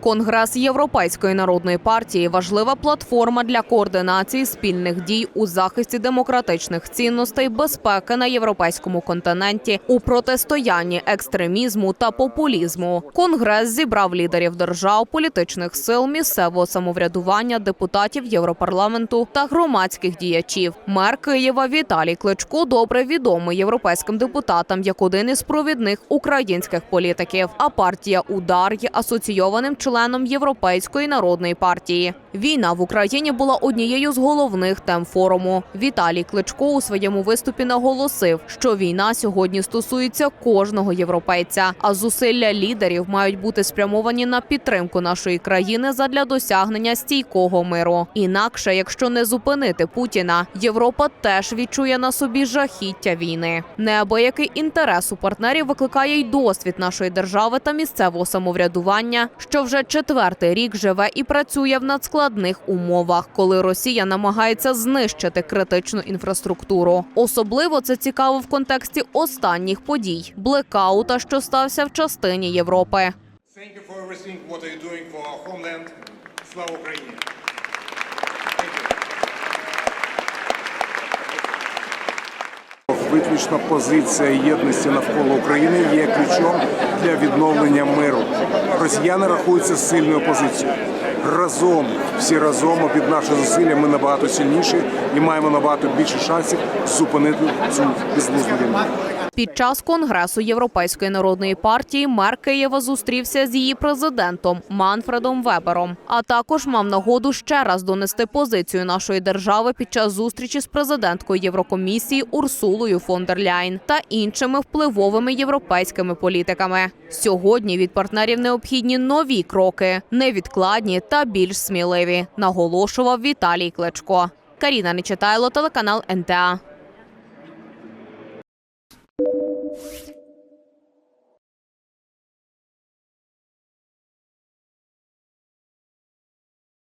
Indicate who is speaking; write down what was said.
Speaker 1: Конгрес Європейської народної партії важлива платформа для координації спільних дій у захисті демократичних цінностей безпеки на європейському континенті у протистоянні екстремізму та популізму. Конгрес зібрав лідерів держав, політичних сил, місцевого самоврядування, депутатів Європарламенту та громадських діячів. Мер Києва Віталій Кличко добре відомий європейським депутатам як один із провідних українських політиків. А партія Удар є асоційованим членом Європейської народної партії. Війна в Україні була однією з головних тем форуму. Віталій Кличко у своєму виступі наголосив, що війна сьогодні стосується кожного європейця, а зусилля лідерів мають бути спрямовані на підтримку нашої країни задля досягнення стійкого миру. Інакше, якщо не зупинити Путіна, Європа теж відчує на собі жахіття війни. Неабиякий інтерес у партнерів викликає й досвід нашої держави та місцевого самоврядування, що вже четвертий рік живе і працює в надскладних умовах, коли Росія намагається знищити критичну інфраструктуру. Особливо це цікаво в контексті останніх подій блекаута, що стався в частині Європи.
Speaker 2: Слава Україні!
Speaker 3: Виключно позиція єдності навколо України є ключом для відновлення миру. Росіяни рахуються сильною позицією. Разом, всі разом під наші зусилля ми набагато сильніші і маємо набагато більше шансів зупинити цю безглузду війну.
Speaker 1: Під час конгресу Європейської народної партії мер Києва зустрівся з її президентом Манфредом Вебером, а також мав нагоду ще раз донести позицію нашої держави під час зустрічі з президенткою Єврокомісії Урсулою фон дер Ляйн та іншими впливовими європейськими політиками. Сьогодні від партнерів необхідні нові кроки, невідкладні та більш сміливі, наголошував Віталій Кличко. Каріна Нечитайло, телеканал НТА. you